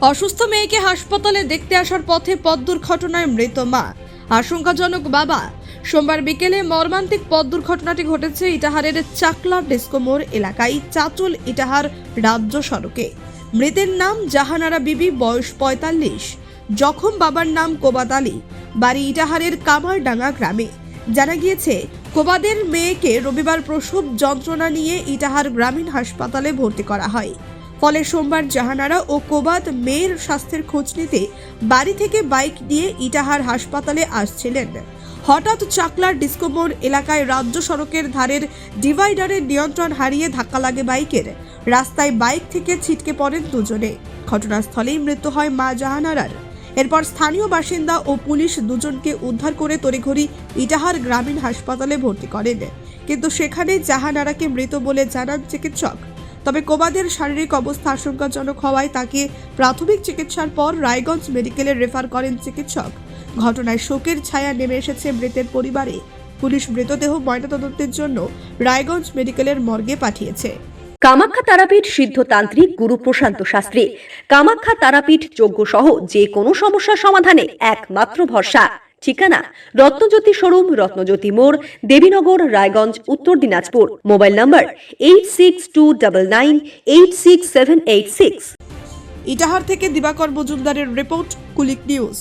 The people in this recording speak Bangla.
অসুস্থ মেয়েকে হাসপাতালে দেখতে আসার পথে পথ দুর্ঘটনায় মৃত মা। আশঙ্কাজনক বাবা। সোমবার বিকেলে মর্মান্তিক পথ দুর্ঘটনাটি ঘটেছে ইটাহারের চাকলা ডিস্কোমোর এলাকায়, চাচল ইটাহার রাজ্য সড়কে। মৃতের নাম জাহানারা বিবি, বয়স পঁয়তাল্লিশ। জখম বাবার নাম কোবাদ আলী। বাড়ি ইটাহারের কামারডাঙ্গা গ্রামে। জানা গিয়েছে, কোবাদের মেয়েকে রবিবার প্রসব যন্ত্রণা নিয়ে ইটাহার গ্রামীণ হাসপাতালে ভর্তি করা হয়। ফলে সোমবার জাহানারা ও কোবাদ মেয়ের স্বাস্থ্যের খোঁজ নিতে বাড়ি থেকে বাইক নিয়ে ইটাহার হাসপাতালে আসছিলেন। হঠাৎ চাকলার ডিসকোমোর এলাকায় রাজ্য সড়কের ধারের ডিভাইডারের নিয়ন্ত্রণ হারিয়ে ধাক্কা লাগে বাইকের। রাস্তায় বাইক থেকে ছিটকে পড়েন দুজনে। ঘটনাস্থলেই মৃত্যু হয় মা জাহানারার। এরপর স্থানীয় বাসিন্দা ও পুলিশ দুজনকে উদ্ধার করে তড়িঘড়ি ইটাহার গ্রামীণ হাসপাতালে ভর্তি করেন। কিন্তু সেখানে জাহানারাকে মৃত বলে জানান চিকিৎসক। তবে কোবাদের শারীরিক অবস্থা আশঙ্কাজনক হওয়ায় তাকে প্রাথমিক চিকিৎসার পর রায়গঞ্জ মেডিকেলে রেফার করেন চিকিৎসক। ঘটনায় শোকের ছায়া নেমে এসেছে মৃতের পরিবারে। পুলিশ মৃতদেহ ময়নাতদন্তের জন্য রায়গঞ্জ মেডিকেলের মর্গে পাঠিয়েছে। কামাখ্যা তারাপীঠ সিদ্ধতান্ত্রিক গুরু প্রশান্ত শাস্ত্রী। কামাখ্যা তারাপীঠ যোগ্য সহ যে কোনো সমস্যার সমাধানে একমাত্র ভরসা। ঠিকানা রত্নজ্যোতি শোরুম, রত্নজ্যোতি মোড়, Debinagar, Raiganj, Uttar Dinajpur. Mobile number eight six two double nine eight six seven eight six Itahar থেকে দিবাকর মজুমদারের রিপোর্ট, কুলিক নিউজ।